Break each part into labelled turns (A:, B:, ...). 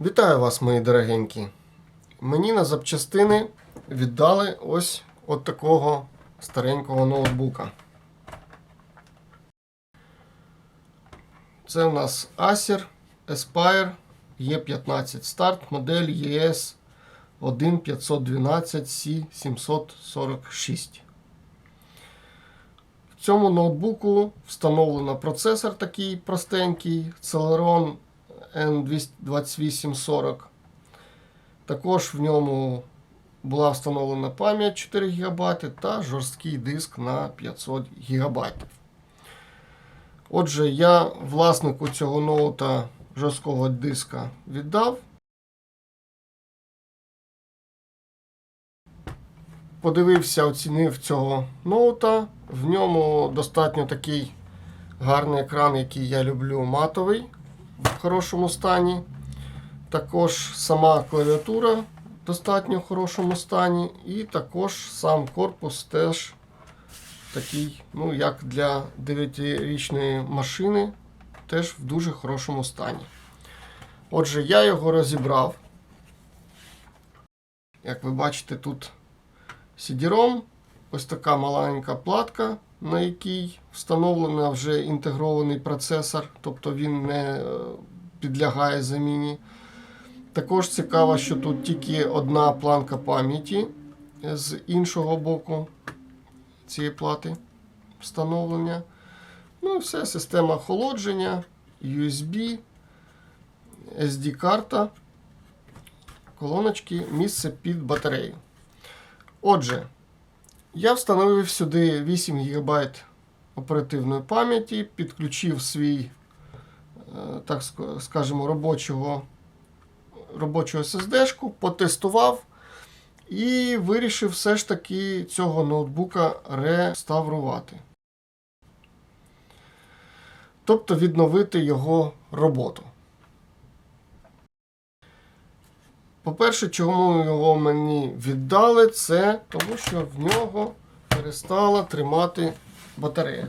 A: Вітаю вас, мої дорогенькі. Мені на запчастини віддали ось от такого старенького ноутбука. Це у нас Acer Aspire E15 Start модель ES 15512C746. В цьому ноутбуку встановлено процесор такий простенький Celeron N2840. Також в ньому була встановлена пам'ять 4 ГБ та жорсткий диск на 500 ГБ. Отже, я власнику цього ноута жорсткого диска віддав. Подивився, оцінив цього ноута. В ньому достатньо такий гарний екран, який я люблю, матовий в хорошому стані. Також сама клавіатура в достатньо хорошому стані. І також сам корпус теж такий, ну, як для 9-річної машини, теж в дуже хорошому стані. Отже, я його розібрав. Як ви бачите, тут CD-ROM, ось така маленька платка, на якій встановлено вже інтегрований процесор, тобто він не е, підлягає заміні. Також цікаво, що тут тільки одна планка пам'яті з іншого боку цієї плати встановлення. Ну і все, система охолодження, USB, SD-карта, колоночки, місце під батарею. Отже, я встановив сюди 8 ГБ оперативної пам'яті, підключив свій, е, так ска- скажемо, робочого, робочу SSD-шку, потестував і вирішив все ж таки цього ноутбука реставрувати. Тобто відновити його роботу. По-перше, чому його мені віддали, це тому що в нього перестала тримати батарея.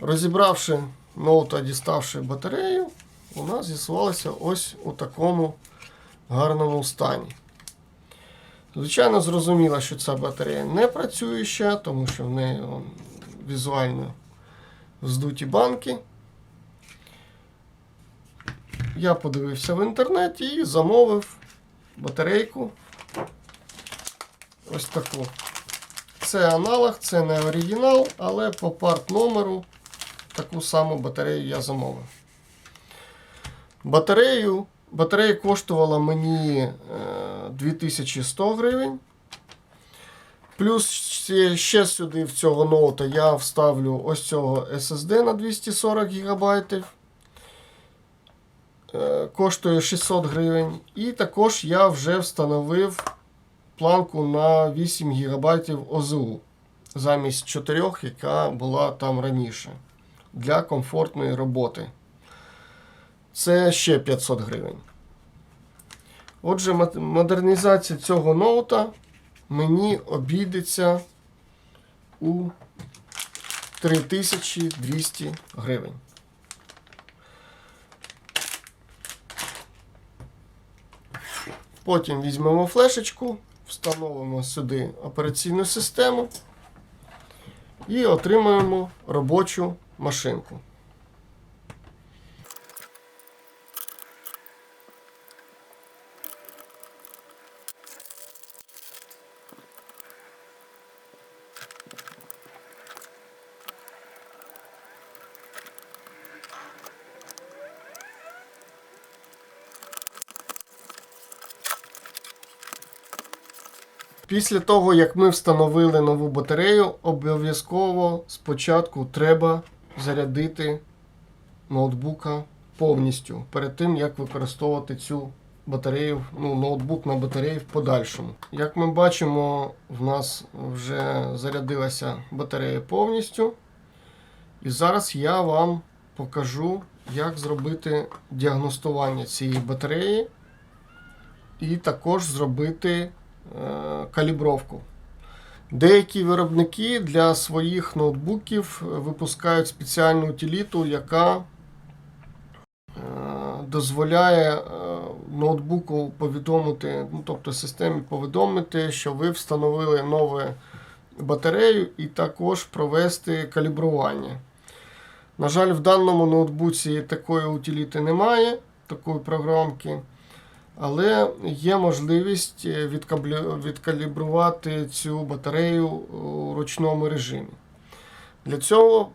A: Розібравши ноута, діставши батарею, у нас з'ясувалося ось у такому гарному стані. Звичайно, зрозуміло, що ця батарея не працююча, тому що в неї візуально вздуті банки. Я подивився в інтернеті і замовив батарейку. Ось таку. Це аналог, це не оригінал, але по парт номеру таку саму батарею я замовив. Батарею, батарея коштувала мені е, 2100 гривень. Плюс ще сюди в цього ноута я вставлю ось цього SSD на 240 ГБ. Е, коштує 600 гривень. І також я вже встановив планку на 8 ГБ ОЗУ замість 4, яка була там раніше. Для комфортної роботи. Це ще 500 гривень. Отже, модернізація цього ноута мені обійдеться у 3200 гривень. Потім візьмемо флешечку, встановимо сюди операційну систему і отримаємо робочу машинку. Після того, як ми встановили нову батарею, обов'язково спочатку треба зарядити ноутбука повністю перед тим, як використовувати цю батарею, ну, ноутбук на батареї в подальшому. Як ми бачимо, в нас вже зарядилася батарея повністю. І зараз я вам покажу, як зробити діагностування цієї батареї і також зробити калібровку. Деякі виробники для своїх ноутбуків випускають спеціальну утиліту, яка е, дозволяє е, ноутбуку повідомити, ну, тобто системі повідомити, що ви встановили нову батарею і також провести калібрування. На жаль, в даному ноутбуці такої утиліти немає, такої програмки. Але є можливість е, відкалібрувати цю батарею у ручному режимі. Для цього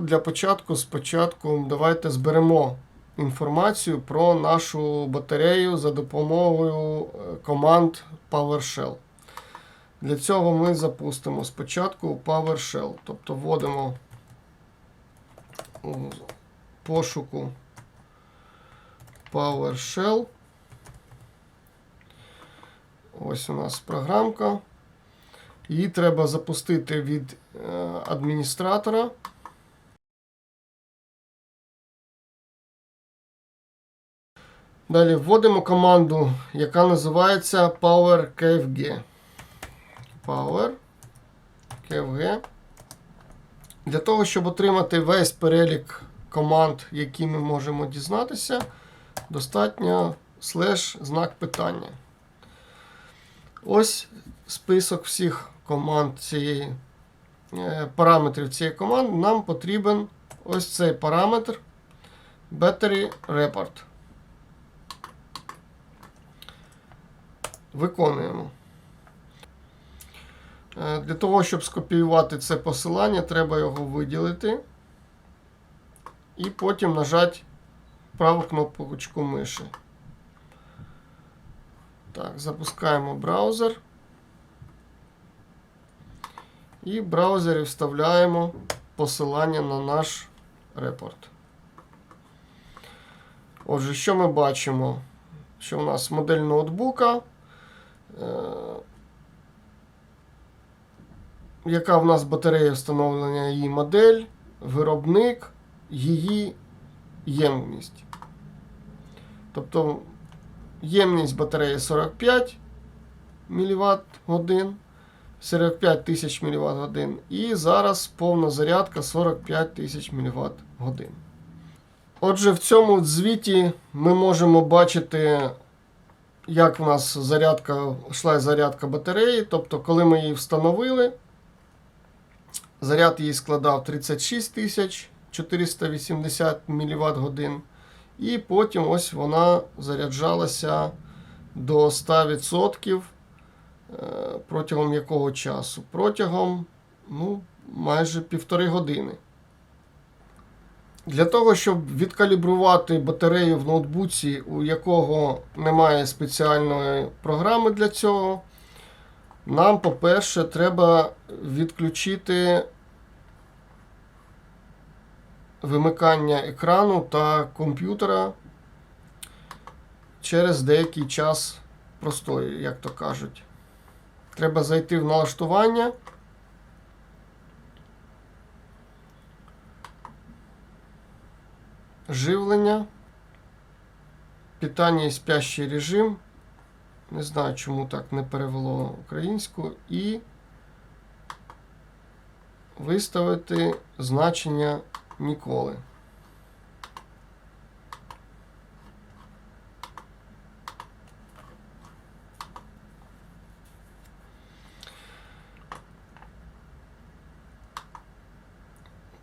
A: для початку спочатку давайте зберемо інформацію про нашу батарею за допомогою е, команд PowerShell. Для цього ми запустимо спочатку PowerShell, тобто вводимо у пошуку PowerShell. Ось у нас програмка. Її треба запустити від е, адміністратора. Далі вводимо команду, яка називається PowerKFG. PowerKFG. Для того, щоб отримати весь перелік команд, які ми можемо дізнатися, достатньо слеш знак питання. Ось список всіх команд цієї е, параметрів цієї команди. Нам потрібен ось цей параметр Battery Report. Виконуємо. Е, Для того, щоб скопіювати це посилання, треба його виділити і потім нажати праву кнопочку миші. Так, запускаємо браузер. І в браузері вставляємо посилання на наш репорт. Отже, що ми бачимо? Що у нас модель ноутбука, е, яка в нас батарея встановлення її модель, виробник, її ємність. Тобто ємність батареї 45 мВт годин, 45 тисяч мВт годин. І зараз повна зарядка 45 тисяч мВт годин. Отже, в цьому звіті ми можемо бачити, як в нас зарядка, йшла зарядка батареї. Тобто, коли ми її встановили, заряд її складав 36 тисяч 480 мВт годин. І потім ось вона заряджалася до 100% е, протягом якого часу? Протягом ну, майже півтори години. Для того, щоб відкалібрувати батарею в ноутбуці, у якого немає спеціальної програми для цього, нам, по-перше, треба відключити вимикання екрану та комп'ютера через деякий час простою, як то кажуть. Треба зайти в налаштування. Живлення, питання і спящий режим. Не знаю, чому так не перевело українську. І виставити значення ніколи.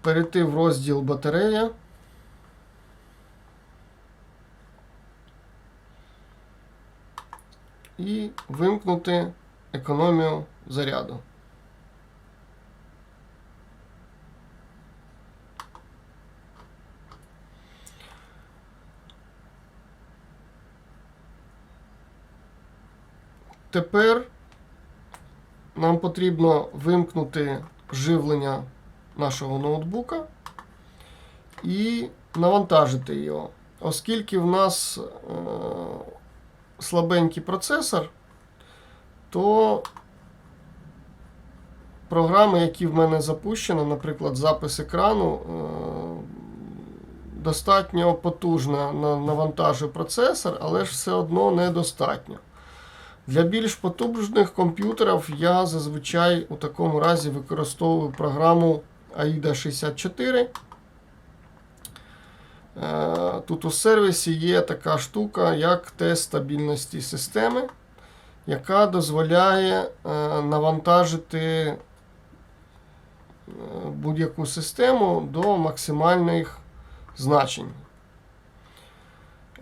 A: Перейти в розділ батарея. І вимкнути економію заряду. Тепер нам потрібно вимкнути живлення нашого ноутбука і навантажити його. Оскільки в нас е, слабенький процесор, то програми, які в мене запущені, наприклад, запис екрану, е, достатньо потужно на- навантажує процесор, але ж все одно недостатньо. Для більш потужних комп'ютерів я зазвичай у такому разі використовую програму AIDA 64. Е, Тут у сервісі є така штука, як тест стабільності системи, яка дозволяє е, навантажити е, будь-яку систему до максимальних значень.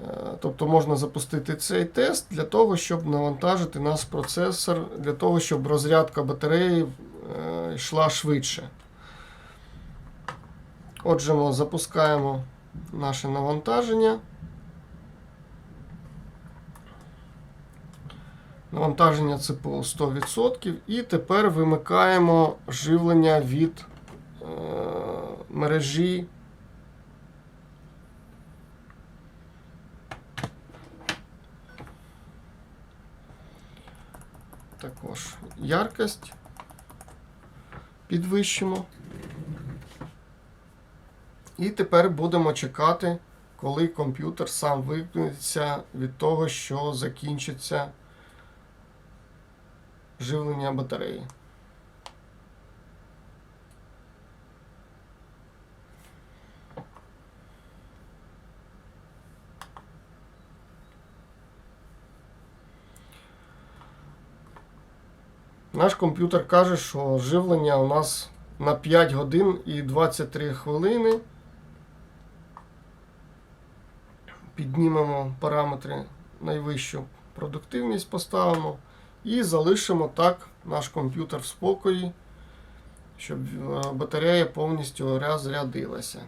A: Е, Тобто можна запустити цей тест для того, щоб навантажити наш процесор, для того, щоб розрядка батареї е, йшла швидше. Отже, ми запускаємо наше навантаження. Навантаження ЦПУ 100%. І тепер вимикаємо живлення від е, мережі. Також яркость підвищимо. І тепер будемо чекати, коли комп'ютер сам вимкнеться від того, що закінчиться живлення батареї. Наш комп'ютер каже, що живлення у нас на 5 годин і 23 хвилини. Піднімемо параметри найвищу продуктивність, поставимо і залишимо так наш комп'ютер в спокої, щоб е, батарея повністю розрядилася.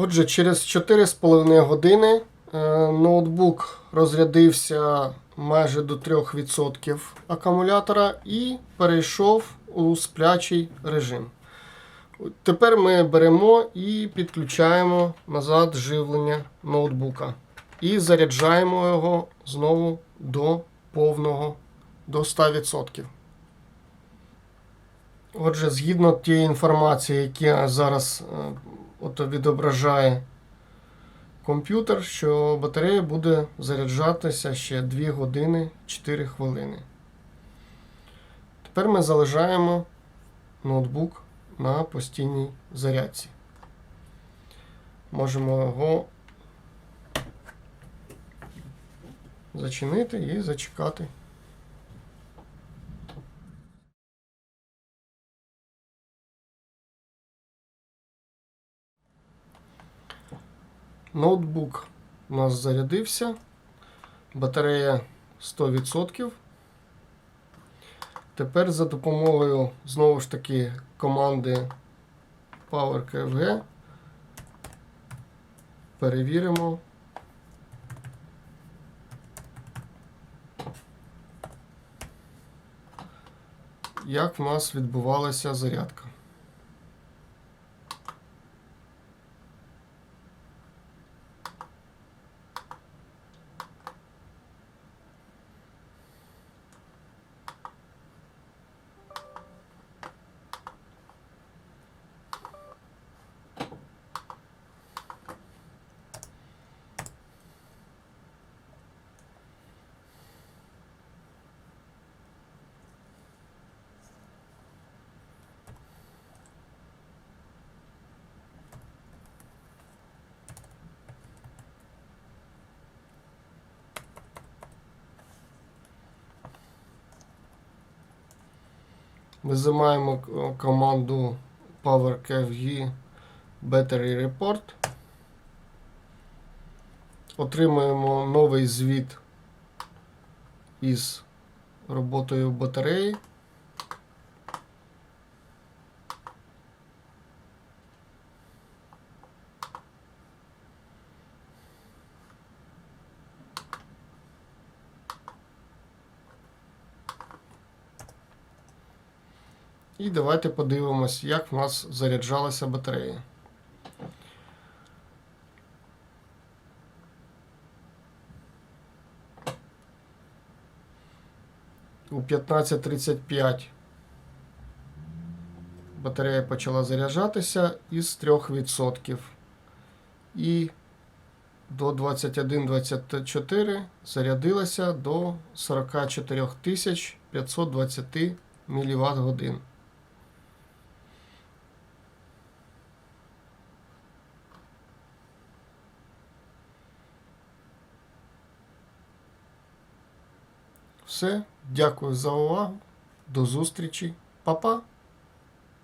A: Отже, через 4,5 години е, ноутбук розрядився майже до 3% акумулятора і перейшов у сплячий режим. Тепер ми беремо і підключаємо назад живлення ноутбука. І заряджаємо його знову до повного до 100%. Отже, згідно тієї інформації, яка зараз е, от відображає комп'ютер, що батарея буде заряджатися ще 2 години 4 хвилини. Тепер ми залишаємо ноутбук на постійній зарядці. Можемо його зачинити і зачекати. Ноутбук у нас зарядився. Батарея 100%. Тепер за допомогою знову ж таки команди PowerKFG перевіримо. Як в нас відбувалася зарядка. Визимаємо команду PowerKFG Battery Report. Отримуємо новий звіт із роботою батареї. І давайте подивимось, як в нас заряджалася батарея. У 15.35 батарея почала заряджатися із 3%. І до 21.24 зарядилася до 44 520 мВт годин. Все, дякую за увагу. До зустрічі. Па-па!